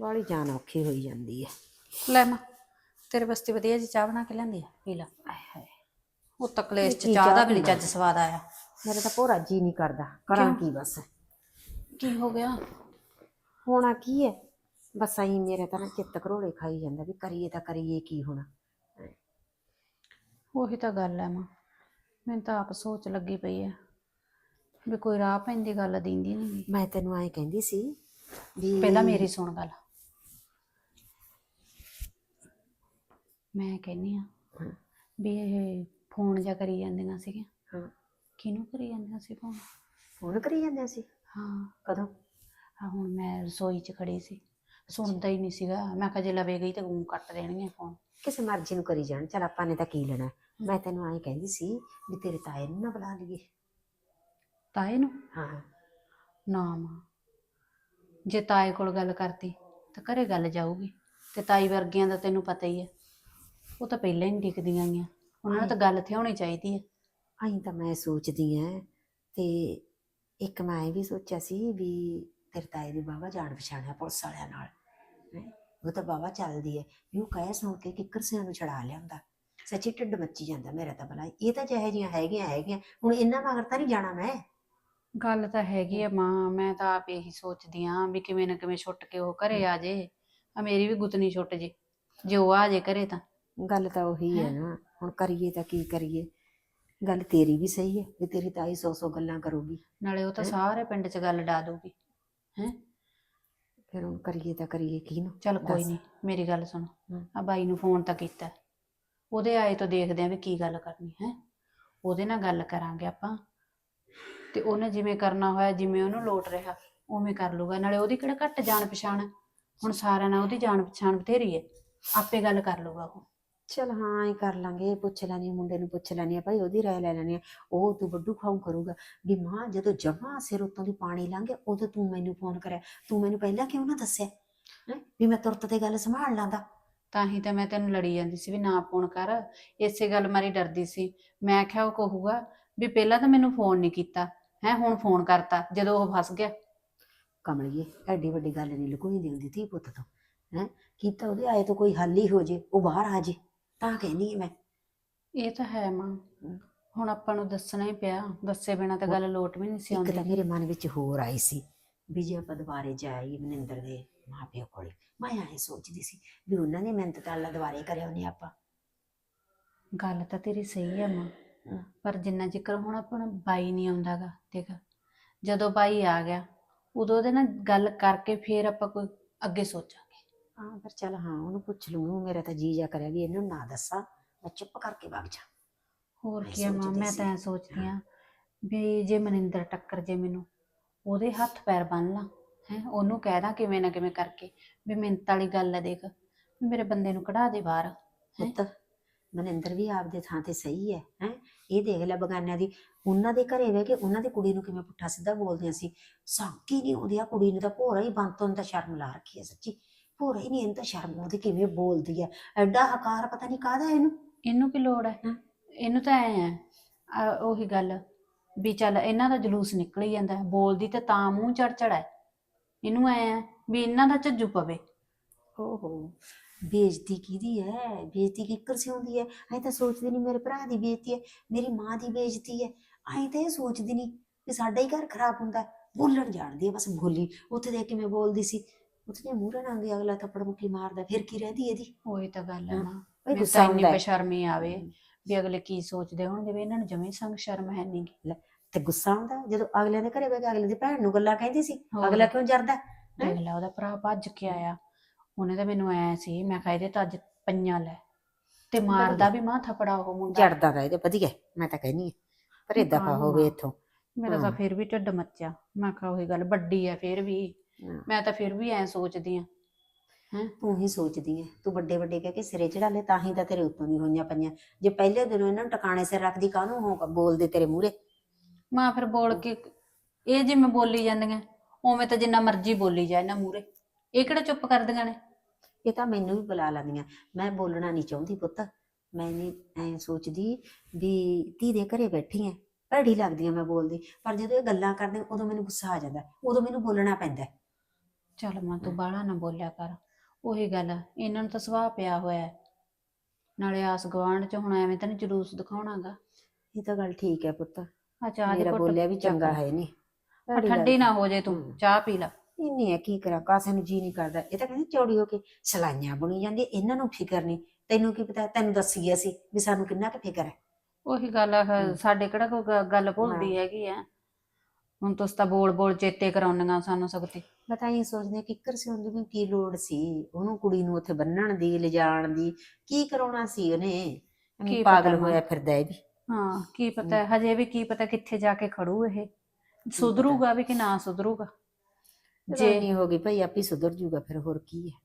ਵਾਲੀ ਜਾਨ ਔਖੀ ਹੋਈ ਜਾਂਦੀ ਹੈ। ਲੈ ਮਾਂ। ਤੇਰੇ ਵਾਸਤੇ ਵਧੀਆ ਜੀ ਚਾਹ ਬਣਾ ਕੇ ਲਿਆਂਦੀ ਆ? ਪੀ ਲਾ। ਉਹ ਤਕਲੇਸ਼ ਚ ਚਾਹ ਦਾ ਵੀ ਨੀ ਚੱਜ ਸਵਾਦ ਆਇਆ। ਮੇਰੇ ਤਾਂ ਭੋਰਾ ਜੀ ਨਹੀਂ ਕਰਦਾ। ਕਰਾਂ ਕੀ ਬਸ? ਕੀ ਹੋ ਗਿਆ? ਹੋਣਾ ਕੀ ਹੈ ਬਸ ਆਈ ਮੇਰੇ ਤਾਂ ਨਾ ਚਿੱਤ ਘਰੋਲੇ ਖਾਈ ਜਾਂਦਾ ਵੀ ਕਰੀਏ ਤਾਂ ਕਰੀਏ ਕੀ ਹੁਣ। ਉਹੀ ਤਾਂ ਗੱਲ ਹੈ ਮਾਂ। ਮੈਨੂੰ ਤਾਂ ਆਪ ਸੋਚ ਲੱਗੀ ਪਈ ਆ ਵੀ ਕੋਈ ਰਾਹ ਪੈਂਦੀ ਗੱਲ ਦਿੰਦੀ ਨਹੀਂ ਮੈਂ ਤੈਨੂੰ ਐਂ ਕਹਿੰਦੀ ਸੀ ਵੀ ਪਹਿਲਾਂ ਮੇਰੀ ਸੁਣ ਗੱਲ। ਮੈਂ ਕਹਿੰਨੀ ਆ ਹਾਂ। ਵੀ ਇਹ ਫੋਨ ਜਾਂ ਕਰੀ ਜਾਂਦੀਆਂ ਸੀਗੀਆਂ। ਹਾਂ। ਕਿਹਨੂੰ ਕਰੀ ਜਾਂਦੀਆਂ ਸੀ ਫੋਨ? ਫੋਨ ਕਰੀ ਜਾਂਦੇ ਸੀ? ਹਾਂ। ਕਦੋਂ? ਆ ਹੁਣ ਮੈਂ ਰਸੋਈ 'ਚ ਖੜੀ ਸੀ। ਸੁਣਦਾ ਹੀ ਨਹੀਂ ਸੀਗਾ। ਮੈਂ ਕਿਹਾ ਜੇ ਲਵੇ ਗਈ ਤਾਂ ਊਂ ਕੱਟ ਦੇਣਗੇ ਫੋਨ। ਕਿਸੇ ਮਰਜ਼ੀ ਨੂੰ ਕਰੀ ਜਾਣ। ਚਲ ਆਪਾਂ ਨੇ ਤਾਂ ਕੀ ਲੈਣਾ? ਮੈਂ ਤੈਨੂੰ ਐਂ ਕਹਿੰਦੀ ਸੀ ਵੀ ਤੇਰੇ ਤਾਏ ਨੂੰ ਨਾ ਬੁਲਾ ਲਈਏ। ਤਾਏ ਨੂੰ? ਹਾਂ। ਨਾ ਮਾਂ ਜੇ ਤਾਏ ਕੋਲ ਗੱਲ ਕਰਤੀ ਤਾਂ ਘਰੇ ਗੱਲ ਜਾਊਗੀ। ਤੇ ਤਾਈ ਵਰਗੀਆਂ ਦਾ ਤੈਨੂੰ ਪਤਾ ਹੀ ਹੈ ਉਹ ਤਾਂ ਪਹਿਲਾਂ ਹੀ ਟਿਕਦੀਆਂ ਗਈਆਂ ਉਹਨਾਂ ਨੂੰ ਤਾਂ ਗੱਲ ਤੇ ਹੋਣੀ ਚਾਹੀਦੀ ਹੈ ਐਂ ਤਾਂ ਮੈਂ ਸੋਚਦੀ ਐ ਤੇ ਇੱਕ ਮੈਂ ਇਹ ਵੀ ਸੋਚਿਆ ਸੀ ਵੀ ਤੇਰੇ ਤਾਏ ਦੀ ਬਾਵਾ ਜਾਣ ਪਛਾਣਿਆ ਪੁਲਿਸ ਵਾਲਿਆਂ ਨਾਲ ਹੈਂ। ਉਹ ਤਾਂ ਬਾਵਾ ਚੱਲਦੀ ਐ ਵੀ ਉਹ ਕਹੇ ਸੁਣ ਕੇ ਕਿੱਕਰ ਸਿਆਂ ਨੂੰ ਛੜਾ ਲਿਆਉਂਦਾ। ਸੱਚੀ ਢਿੱਡ ਮੱਚੀ ਜਾਂਦਾ ਮੇਰਾ ਤਾਂ ਭਲਾ। ਇਹ ਤਾਂ ਜਿਹੇ ਜੀਆਂ ਹੈਗੀਆਂ ਹੈਗੀਆਂ। ਹੁਣ ਇਹਨਾਂ ਮਗਰ ਤਾਂ ਨਹੀਂ ਜਾਣਾ ਮੈਂ। ਗੱਲ ਤਾਂ ਹੈਗੀ ਆ ਮਾਂ ਮੈਂ ਤਾਂ ਆਪ ਇਹੀ ਸੋਚਦੀ ਆਂ ਵੀ ਕਿਵੇਂ ਨਾ ਕਿਵੇਂ ਛੁੱਟ ਕੇ ਉਹ ਘਰੇ ਆ ਜੇ। ਆ ਮੇਰੀ ਵੀ ਗੁੱਤਨੀ ਛੁੱਟ ਜੇ। ਜੇ ਉਹ ਆ ਜੇ ਘਰੇ ਤਾਂ। ਗੱਲ ਤਾਂ ਉਹੀ ਹੈ ਨਾ ਹੁਣ ਕਰੀਏ ਤਾਂ ਕੀ ਕਰੀਏ? ਗੱਲ ਤੇਰੀ ਵੀ ਸਹੀ ਹੈ ਵੀ ਤੇਰੀ ਤਾਈ ਸੌ ਸੌ ਗੱਲਾਂ ਕਰੂਗੀ। ਨਾਲੇ ਉਹ ਤਾਂ ਸਾਰੇ ਪਿੰਡ 'ਚ ਗੱਲ ਡਾ ਦੂਗੀ। ਹੈ? ਫਿਰ ਹੁਣ ਕਰੀਏ ਤਾਂ ਕਰੀਏ ਕੀ ਨੂੰ ਚੱਲ ਕੋਈ। ਨਹੀਂ ਮੇਰੀ ਗੱਲ ਸੁਣ। ਹਮ। ਆ ਬਾਈ ਨੂੰ ਫੋਨ ਤਾਂ ਕੀਤਾ। ਉਹਦੇ ਆਏ ਤੋਂ ਦੇਖਦੇ ਆਂ ਵੀ ਕੀ ਗੱਲ ਕਰਨੀ ਹੈ? ਉਹਦੇ ਨਾਲ ਗੱਲ ਕਰਾਂਗੇ ਆਪਾਂ। ਤੇ ਉਹਨੇ ਜਿਵੇਂ ਕਰਨਾ ਹੋਇਆ ਜਿਵੇਂ ਉਹਨੂੰ ਲੋਟ ਰਿਹਾ ਉਵੇਂ ਕਰ ਲੂਗਾ। ਨਾਲੇ ਉਹਦੀ ਕਿਹੜਾ ਘੱਟ ਜਾਣ ਪਛਾਣ ਹੈ। ਹੁਣ ਸਾਰਿਆਂ ਨਾਲ ਉਹਦੀ ਜਾਣ ਪਛਾਣ ਬਥੇਰੀ ਹੈ। ਆਪੇ ਗੱਲ ਕਰ ਲੂਗਾ ਉਹ। ਚਲ ਹਾਂ ਇਹ ਕਰ ਲਾਂਗੇ ਪੁੱਛ ਲੈਣੀ ਆ, ਮੁੰਡੇ ਨੂੰ ਪੁੱਛ ਲੈਣੀ ਆ ਭਾਈ ਉਹਦੀ ਰਾਏ ਲੈ ਲੈਣੀ ਆ ਉਹ ਤੂੰ ਵੱਡੂ ਖਾਉ ਕਰੂਗਾ। ਵੀ ਮਾਂ ਜਦੋਂ ਜਮਾ ਸਿਰ ਉੱਤੋਂ ਦੀ ਪਾਣੀ ਲੰਘ ਗਿਆ ਉਦੋਂ ਤੂੰ ਮੈਨੂੰ ਫੋਨ ਕਰਿਆ। ਤੂੰ ਮੈਨੂੰ ਪਹਿਲਾਂ ਕਿਉਂ ਨਾ ਦੱਸਿਆ? ਹੈਂ? ਵੀ ਮੈਂ ਤੁਰਤ ਤੇ ਗੱਲ ਸੰਭਾਲ ਲਾਂਦਾ। ਤਾਂ ਹੀ ਤਾਂ ਮੈਂ ਤੈਨੂੰ ਲੜੀ ਜਾਂਦੀ ਸੀ ਵੀ ਨਾ ਫੋਨ ਕਰ। ਇਸੇ ਗੱਲ ਮਾਰੀ ਡਰਦੀ ਸੀ। ਮੈਂ ਕਿਹਾ ਉਹ ਕਹੂਗਾ ਵੀ ਪਹਿਲਾਂ ਤਾਂ ਮੈਨੂੰ ਫੋਨ ਨਹੀਂ ਕੀਤਾ। ਹੈ ਹੁਣ ਫੋਨ ਕਰਤਾ ਜਦੋਂ ਉਹ ਫਸ ਗਿਆ। ਕਮਲੀਏ ਐਡੀ ਵੱਡੀ ਗੱਲ ਨਹੀਂ ਲੁਕੋਈ ਦੀ ਹੁੰਦੀ ਧੀ ਪੁੱਤ ਤੋਂ। ਹੈ? ਕੀਤਾ ਉਹਦੇ ਆਏ ਤੋਂ ਕੋਈ ਹੱਲ ਹੀ ਹੋ ਜੇ ਉਹ ਬਾਹਰ ਆ ਜੇ। ਤਾਂ ਕਹਿੰਦੀ ਮੈਂ। ਇਹ ਤਾਂ ਹੈ ਮਾਂ। ਹੁਣ ਆਪਾਂ ਨੂੰ ਦੱਸਣਾ ਹੀ ਪਿਆ ਦੱਸੇ ਬਿਨਾ ਤਾਂ ਗੱਲ ਲੋਟ ਵੀ ਨਹੀਂ ਸੀ ਇੱਕ ਤਾਂ ਆਉਂਦੀ। ਮੇਰੇ ਮਨ ਵਿੱਚ ਹੋਰ ਆਈ ਸੀ ਵੀ ਜੇ ਆਪਾਂ ਦੁਬਾਰੇ ਜਾਈਏ ਮਨਿੰਦਰ ਦੇ ਮਾਪਿਓ ਕੋਲੇ ਮੈਂ ਐਂ ਸੋਚਦੀ ਸੀ ਵੀ ਉਹਨਾਂ ਨੇ ਮਿਹਨਤ ਤਾਲਾ ਦੁਬਾਰੇ ਕਰਿਆ ਉਹਨੇ ਆਪਾਂ। ਗੱਲ ਤਾਂ ਤੇਰੀ ਸਹੀ ਹੈ ਮਾਂ। ਪਰ ਜਿੰਨਾ ਜ਼ਿਕਰ ਹੁਣ ਆਪਾਂ ਨੂੰ ਬਾਈ ਨਹੀਂ ਆਉਂਦਾਗਾ ਦੇਖ। ਜਦੋਂ ਬਾਈ ਆ ਗਿਆ ਉਦੋਂ ਉਹਦੇ ਨਾਲ ਗੱਲ ਕਰਕੇ ਫੇਰ ਆਪਾਂ ਕੋਈ ਅੱਗੇ ਸੋਚਾਂਗੇ ਹਾਂ ਪਰ ਚੱਲ ਹਾਂ ਉਹਨੂੰ ਪੁੱਛ ਲੂੰਗੀ ਮੇਰਾ ਤਾਂ ਜੀ ਜਾ ਕਰਿਆ ਵੀ ਇਹਨੂੰ ਨਾ ਦੱਸਾਂ ਮੈਂ ਚੁੱਪ ਕਰਕੇ ਵਗ ਜਾ। ਹੋਰ ਮੈਂ ਕੀ ਆ ਮਾਂ ਸੋਚਦੀ ਮੈਂ ਸੀ। ਤਾਂ ਐਂ ਸੋਚਦੀ ਆ ਵੀ ਜੇ ਮਨਿੰਦਰ ਟੱਕਰ ਜੇ ਮੈਨੂੰ ਉਹਦੇ ਹੱਥ ਪੈਰ ਬੰਨ ਲਾ ਹੈ ਉਹਨੂੰ ਕਹਿ ਦਾਂ ਕਿਵੇਂ ਨਾ ਕਿਵੇਂ ਕਰਕੇ ਵੀ ਮਿੰਤ ਵਾਲੀ ਗੱਲ ਹੈ ਦੇਖ ਵੀ ਮੇਰੇ ਬੰਦੇ ਨੂੰ ਕਢਾ ਦੇ ਬਾਹਰ? ਪੁੱਤ ਮਨਿੰਦਰ ਵੀ ਆਪਦੇ ਥਾਂ ਤੇ ਸਹੀ ਹੈ ਹੈ। ਇਹ ਦੇਖ ਲੈ ਬਗਾਨਿਆਂ ਦੀ ਉਹਨਾਂ ਦੇ ਘਰੇ ਵੇ ਕੇ ਉਹਨਾਂ ਦੀ ਕੁੜੀ ਨੂੰ ਕਿਵੇਂ ਪੁੱਠਾ ਸਿੱਧਾ ਬੋਲਦੀਆਂ ਸੀ। ਸਾਕੀ ਨਹੀਂ ਆਉਂਦੀ ਆ ਕੁੜੀ ਨੂੰ ਤਾਂ ਭੋਰਾ ਹੀ ਬੰਦ ਤੋਂ ਤਾਂ ਸ਼ਰਮ ਲਾ ਰੱਖੀ ਹੈ ਸੱਚੀ। ਭੋਰਾ ਹੀ ਨਹੀਂ ਇਹਨੂੰ ਤਾਂ ਸ਼ਰਮ ਆਉਂਦੀ ਕਿਵੇਂ ਬੋਲਦੀ ਹੈ ਐਡਾ ਹਕਾਰ ਪਤਾ ਨਹੀਂ ਕਾਹਦਾ ਇਹਨੂੰ। ਇਹਨੂੰ ਕੀ ਲੋੜ ਹੈ? ਹਾਂ। ਇਹਨੂੰ ਤਾਂ ਐ ਆ ਉਹੀ ਗੱਲ ਵੀ ਚੱਲ ਇਹਨਾਂ ਦਾ ਜਲੂਸ ਨਿਕਲ ਹੀ ਜਾਂਦਾ ਹੈ। ਬੋਲਦੀ ਤੇ ਤਾਂ ਮੂੰਹ ਚੜ ਚੜ ਹੈ। ਇਹਨੂੰ ਐ ਹੈ ਵੀ ਇਹਨਾਂ ਦਾ ਝੱਜੂ ਪਵੇ। ਓਹੋ ਬੇਇੱਜ਼ਤੀ ਕਿਹਦੀ ਹੈ? ਬੇਇੱਜ਼ਤੀ ਕਿੱਕਰ ਸੇ ਹੁੰਦੀ ਹੈ? ਐਂ ਤਾਂ ਸੋਚਦੀ ਨਹੀਂ ਮੇਰੇ ਭਰਾ ਦੀ ਬੇਇੱਜ਼ਤੀ ਹੈ ਮੇਰੀ ਮਾਂ ਦੀ ਬੇਇੱਜ਼ਤੀ ਹੈ। ਐਂ ਤਾਂ ਇਹ ਸੋਚਦੀ ਨਹੀਂ ਕਿ ਸਾਡਾ ਹੀ ਘਰ ਖਰਾਬ ਹੁੰਦਾ ਹੈ। ਬੋਲਣ ਜਾਣਦੀ ਹੈ ਬਸ ਬੋਲੀ। ਉੱਥੇ ਦੇਖ ਕਿਵੇਂ ਬੋਲਦੀ ਸੀ। ਜੇ ਮੂਹਰੇ ਨਾਲ ਦੀ ਅਗਲਾ ਥੱਪੜ ਮੁੱਕੀ ਮਾਰਦਾ ਫਿਰ ਕੀ ਰਹਿੰਦੀ ਇਹਦੀ ਉਹੀ ਤਾਂ ਗੱਲ ਹੈ ਓਏ ਮੈਨੂੰ ਗੁੱਸਾ ਇੰਨੀ। ਬੇਸ਼ਰਮੀ ਆਵੇ ਵੀ ਅਗਲੇ ਕੀ ਸੋਚਦੇ ਹੋਣਗੇ ਵੀ ਇਹਨਾਂ ਨੂੰ ਜਮੇ ਸੰਗ ਸ਼ਰਮ ਹੈ ਨਹੀਂ ਤੇ ਗੁੱਸਾ ਆਉਂਦਾ ਜਦੋਂ ਅਗਲਿਆਂ ਦੇ ਘਰੇ ਬੈ ਕੇ ਅਗਲੇ ਦੀ ਭੈਣ ਨੂੰ ਗੱਲਾਂ ਕਹਿੰਦੀ ਸੀ। ਅਗਲਾ ਕਿਉਂ ਜਰਦਾ ਦੇਖ ਲੈ ਉਹਦਾ ਭਰਾ ਭੱਜ ਕੇ ਆਇਆ। ਉਹਨੇ ਤਾਂ ਮੈਨੂੰ ਐ ਸੀ ਮੈਂ ਕਿਹਾ ਇਹਦੇ ਤਾਂ ਅੱਜ ਪਈਆਂ ਲੈ। ਤੇ ਮਾਰਦਾ ਵੀ ਮਾਂ ਥਪੜਾ ਉਹ ਮੁੰਡਾ। ਜਰਦਾ ਦਾ ਇਹਦੇ ਵਧੀਆ ਮੈਂ ਤਾਂ ਕਹਿੰਦੀ ਹਾਂ। ਪਰ ਇਹ ਦਫਾ ਕਾਹਨੂੰ ਹੋਵੇ? ਇੱਥੋਂ। ਮੇਰਾ ਤਾਂ। ਫਿਰ ਵੀ ਢਿੱਡ ਮੱਚਿਆ। ਮੈਂ ਕਿਹਾ ਉਹੀ ਗੱਲ ਵੱਡੀ ਐ ਫਿਰ ਵੀ। ਮੈਂ ਤਾਂ ਫਿਰ ਵੀ ਐ ਸੋਚਦੀ ਆ। ਤੂੰ ਹੀ ਸੋਚਦੀ ਹੈ ਤੂੰ ਵੱਡੇ ਵੱਡੇ ਕਹਿ ਕੇ ਸਿਰੇ ਚੜਾ ਲੈ ਤਾਂ ਹੀ ਤਾਂ ਤੇਰੇ ਉੱਤੋਂ ਨਹੀਂ ਹੋਈਆਂ ਪਈਆਂ। ਜੇ ਪਹਿਲੇ ਦਿਨੋਂ ਇਹਨਾਂ ਨੂੰ ਟਿਕਾਣੇ ਸਿਰ ਰੱਖਦੀ ਕਾਹਨੂੰ ਹੋ ਬੋਲਦੇ ਤੇਰੇ ਮੂਹਰੇ? ਮਾਂ ਫਿਰ ਬੋਲ ਕੇ ਇਹ ਜਿਵੇਂ ਬੋਲੀ ਜਾਂਦੀਆਂ ਉਵੇਂ ਤਾਂ ਜਿੰਨਾ ਮਰਜ਼ੀ ਬੋਲੀ ਜਾ ਇਹਨਾਂ ਮੂਰੇ ਇਹ ਕਿਹੜਾ ਚੁੱਪ ਕਰਦੀਆਂ ਨੇ? ਇਹ ਤਾਂ ਮੈਨੂੰ ਵੀ ਬੁਲਾ ਲੈਂਦੀਆਂ। ਮੈਂ ਬੋਲਣਾ ਨਹੀਂ ਚਾਹੁੰਦੀ ਪੁੱਤ। ਮੈਂ ਨਹੀਂ ਐ ਸੋਚਦੀ ਵੀ ਧੀ ਦੇ ਘਰੇ ਬੈਠੀ ਐ ਭੈੜੀ ਲੱਗਦੀ ਆ ਮੈਂ ਬੋਲਦੀ। ਪਰ ਜਦੋਂ ਇਹ ਗੱਲਾਂ ਕਰਦੇ ਉਦੋਂ ਮੈਨੂੰ ਗੁੱਸਾ ਆ ਜਾਂਦਾ। ਉਦੋਂ ਮੈਨੂੰ ਬੋਲਣਾ ਪੈਂਦਾ। ਚੱਲ ਮਾਂ ਤੂੰ ਬਾਹਲਾ ਨਾ ਬੋਲਿਆ ਕਰ। ਉਹੀ ਗੱਲ ਆ, ਇਹਨਾਂ ਨੂੰ ਤਾਂ ਸੁਭਾਅ ਪਿਆ ਹੋਇਆ ਹੈ। ਨਾਲੇ ਆਸ ਗਵਾਂਢ ਚ ਹੁਣ ਐਵੇਂ ਤਾਂ ਨਹੀਂ ਜਲੂਸ ਦਿਖਾਉਣਾਗਾ। ਇਹ ਤਾਂ ਗੱਲ ਠੀਕ ਹੈ ਪੁੱਤ। ਆ ਚਾਹ ਦੀ ਮੇਰਾ ਘੁੱਟ ਬੋਲਿਆ ਵੀ ਚੱਕ। ਚੰਗਾ। ਹੈ ਨਹੀਂ। ਆ ਠੰਡੀ ਨਾ ਹੋ ਜੇ ਤੂੰ। ਚਾਹ ਪੀ ਲੈ। ਇੰਨੀ ਹੈ ਕੀ ਕਰਾਂ ਕਾਸੇ ਨੂੰ ਜੀ ਨਹੀਂ ਕਰਦਾ। ਇਹ ਤਾਂ ਕਹਿੰਦੇ ਚੌੜੀ ਹੋ ਕੇ ਸਲਾਈਆਂ ਬੁਣੀ ਜਾਂਦੀ ਇਹਨਾਂ ਨੂੰ ਫਿਕਰ ਨਹੀਂ। ਤੈਨੂੰ ਕੀ ਪਤਾ ਤੈਨੂੰ ਦੱਸੀ ਗਿਆ ਸੀ ਵੀ ਸਾਨੂੰ ਕਿੰਨਾ ਕੁ ਫਿਕਰ ਹੈ। ਉਹੀ ਗੱਲ ਆ। ਸਾਡੇ ਕਿਹੜਾ ਕੋਈ ਗ- ਗੱਲ ਭੁੱਲਦੀ ਹੈਗੀ ਆ। ਹੁਣ ਤੁਸੀਂ ਤਾਂ ਬੋਲ ਬੋਲ ਚੇਤੇ ਕਰਾਉਂਦੀਆਂ ਸਾਨੂੰ ਸਗਤੀ ਮੈਂ ਤਾਂ ਇਹ ਸੋਚਦੀ ਹਾਂ ਕਿੱਕਰ ਸੀ ਹੁੰਦੀ ਵੀ ਕੀ ਲੋੜ ਸੀ? ਉਹਨੂੰ ਕੁੜੀ ਨੂੰ ਉੱਥੇ ਬੰਨਣ ਦੀ ਲਿਜਾਣ ਦੀ ਕੀ ਕਰਾਉਣਾ ਸੀ ਉਹਨੇ? ਕੀ ਪਾਗਲ। ਹੋਇਆ ਫਿਰਦਾ ਇਹ ਵੀ। ਹਾਂ ਕੀ ਪਤਾ ਹਜੇ ਵੀ ਕੀ ਪਤਾ ਕਿੱਥੇ ਜਾ ਕੇ ਖੜੂ ਇਹ। ਸੁਧਰੂਗਾ ਵੀ ਕਿ ਨਾ ਸੁਧਰੂਗਾ? ਜੇ ਨਹੀਂ ਹੋ ਗਈ ਭਾਈ ਆਪੀ ਸੁਧਰ ਜੂਗਾ ਫਿਰ ਹੋਰ ਕੀ ਹੈ?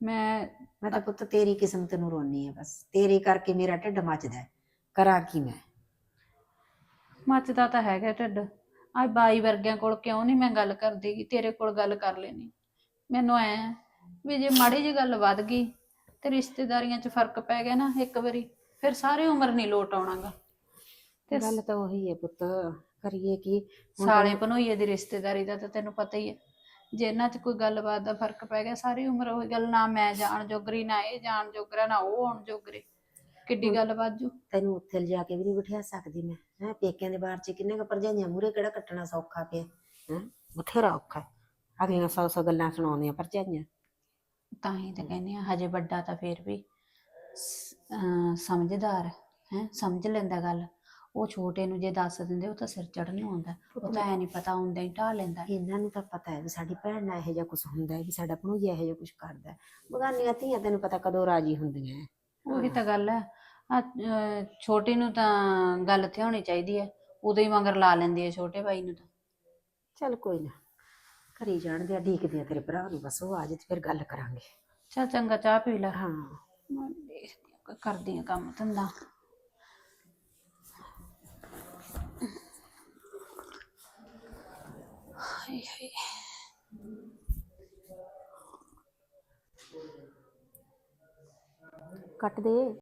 ਮੈਂ ਮੈਂ ਤਾਂ ਪੁੱਤ ਤੇਰੀ ਕਿਸਮਤ ਨੂੰ ਰੋਨੀ ਆ ਬਸ। ਤੇਰੇ ਕਰਕੇ ਮੇਰਾ ਢਿੱਡ ਮੱਚਦਾ। ਕਰਾਂ ਕੀ ਮੈਂ? ਮੱਚਦਾ ਤਾਂ ਹੈਗਾ ਢਿੱਡ। ਆ ਬਾਈ ਵਰਗਿਆਂ ਕੋਲ ਕਿਉਂ ਨਹੀਂ ਮੈਂ ਗੱਲ ਕਰਦੀ? ਗੀ, ਤੇਰੇ ਕੋਲ ਗੱਲ ਕਰ ਲੈਣੀ ਮੈਨੂੰ ਐ ਵੀ ਜੇ ਮਾੜੀ ਜੀ ਗੱਲ ਵੱਧ ਗਈ ਤੇ ਰਿਸ਼ਤੇਦਾਰੀਆਂ 'ਚ ਫ਼ਰਕ ਪੈ ਗਿਆ ਨਾ ਇੱਕ ਵਾਰੀ ਫਿਰ ਸਾਰੀ ਉਮਰ ਨਹੀਂ ਲੋਟ ਆਉਣਾਗਾ। ਤੇ ਗੱਲ ਤਾਂ ਉਹੀ ਹੈ ਪੁੱਤ ਕਰੀਏ ਕੀ? ਹੁਣ ਸਾਲੇ ਭਨੋਈਏ ਦੀ ਰਿਸ਼ਤੇਦਾਰੀ ਦਾ ਤਾਂ ਤੈਨੂੰ ਪਤਾ ਹੀ ਹੈ। ਜੇ ਇਹਨਾਂ 'ਚ ਕੋਈ ਗੱਲਬਾਤ ਦਾ ਫ਼ਰਕ ਪੈ ਗਿਆ ਸਾਰੀ ਉਮਰ ਉਹੀ ਗੱਲ ਨਾ ਮੈਂ ਜਾਣ ਜੋਗਰੀ ਨਾ ਇਹ ਜਾਣ ਜੋਗਰਾ ਨਾ ਉਹ ਆਉਣ ਜੋਗਰੇ। ਕਿੱਡੀ ਗੱਲ ਬਾਜੂ। ਤੈਨੂੰ ਉੱਥੇ ਲਿਜਾ ਕੇ ਵੀ ਨਹੀਂ ਬਿਠਾ ਸਕਦੀ ਮੈਂ ਹੈ? ਪੇਕਿਆਂ ਦੇ ਬਾਹਰ ਚ ਕਿੰਨੇ ਕ ਭਰਜਾਈਆਂ ਮੂਰੇ ਕਿਹੜਾ ਕੱਟਣਾ ਸੌਖਾ ਪਿਆ ਹੈ? ਬਥੇਰਾ ਔਖਾ। ਅਗਲੀਆਂ ਸੌ ਸੌ ਗੱਲਾਂ ਸੁਣਾਉਂਦੀਆਂ ਭਰਜਾਈਆਂ। ਤਾਂ ਹੀ ਤਾਂ ਕਹਿੰਦੇ ਆ ਹਜੇ ਵੱਡਾ ਤਾਂ ਫੇਰ ਵੀ ਸ- ਸਮਝਦਾਰ ਹੈ? ਸਮਝ ਲੈਂਦਾ ਗੱਲ। ਉਹ ਛੋਟੇ ਨੂੰ ਜੇ ਦੱਸ ਦਿੰਦੇ ਉਹ ਤਾਂ ਸਿਰ ਚੜਨ ਨੂੰ ਆਉਂਦਾ ਉਹ ਤਾਂ ਐ ਨਹੀਂ ਪਤਾ ਹੁੰਦਾ ਹੀ ਢਾਹ ਲੈਂਦਾ ਇਹਨਾਂ ਨੂੰ ਤਾਂ ਪਤਾ ਹੈ ਵੀ ਸਾਡੀ ਭੈਣ ਨਾਲ ਇਹੋ ਜਿਹਾ ਕੁਝ ਹੁੰਦਾ ਹੈ ਵੀ ਸਾਡਾ ਭਣੋਈਆ ਇਹੋ ਜਿਹਾ ਕੁਝ ਕਰਦਾ ਹੈ। ਬਗਾਨੀਆਂ ਧੀਆਂ ਤੈਨੂੰ ਪਤਾ ਕਦੋਂ ਰਾਜੀ ਹੁੰਦੀਆਂ ਹੈ। ਉਹੀ ਤਾਂ ਗੱਲ ਹੈ। ਆ ਛੋਟੀ ਨੂੰ ਤਾਂ ਗੱਲ ਤੇ ਹੋਣੀ ਚਾਹੀਦੀ ਹੈ। ਉਦੋਂ ਹੀ ਮਗਰ ਲਾ ਲੈਂਦੀ ਹੈ ਛੋਟੇ ਭਾਈ ਨੂੰ ਤਾਂ। ਚੱਲ ਕੋਈ ਨਾ ਕਰੀ ਜਾਣਦੇ ਆ ਢੀਕਦੇ ਆ ਤੇਰੇ ਭਰਾ ਨੂੰ ਬਸ ਉਹ ਆ ਜੇ ਤੇ ਫਿਰ ਗੱਲ ਕਰਾਂਗੇ। ਚੱਲ ਚੰਗਾ ਚਾਹ ਪੀ ਲੈ। ਹਾਂ। ਮੈਂ ਦੇਖਦੀ ਹਾਂ ਕਰਦੀ ਹਾਂ ਕੰਮ ਧੰਦਾ। ਹਾਏ ਹਾਏ। ਕੱਟ ਦੇ।